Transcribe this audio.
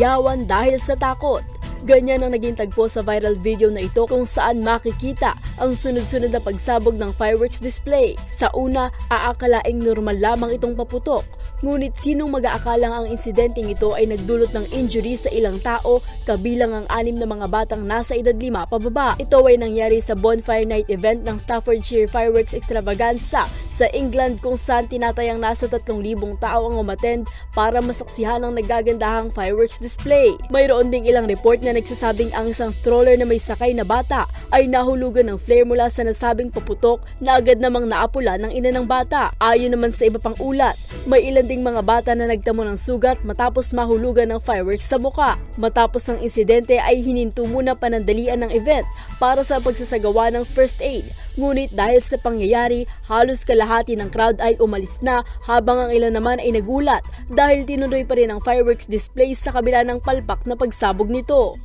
sumigawan dahil sa takot. Ganyan ang naging tagpo sa viral video na ito kung saan makikita ang sunod-sunod na pagsabog ng fireworks display. Sa una, aakalaing normal lamang itong paputok. Ngunit sinong mag-aakalang ang insidenteng ito ay nagdulot ng injury sa ilang tao kabilang ang anim na mga batang nasa edad lima pababa. Ito ay nangyari sa bonfire night event ng Staffordshire Fireworks Extravaganza sa England kung saan tinatayang nasa 3,000 tao ang umattend para masaksihan ang nagagandahang fireworks display. Mayroon ding ilang report na nagsasabing ang isang stroller na may sakay na bata ay nahulugan ng flare mula sa nasabing paputok na agad namang naapula ng ina ng bata. Ayon naman sa iba pang ulat, may ilan ding mga bata na nagtamo ng sugat matapos mahulugan ng fireworks sa muka. Matapos ang insidente ay hininto muna panandalian ng event para sa pagsasagawa ng first aid. Ngunit dahil sa pangyayari, halos kalahati ng crowd ay umalis na habang ang ilan naman ay nagulat dahil tinuloy pa rin ang fireworks display sa kabila ng palpak na pagsabog nito.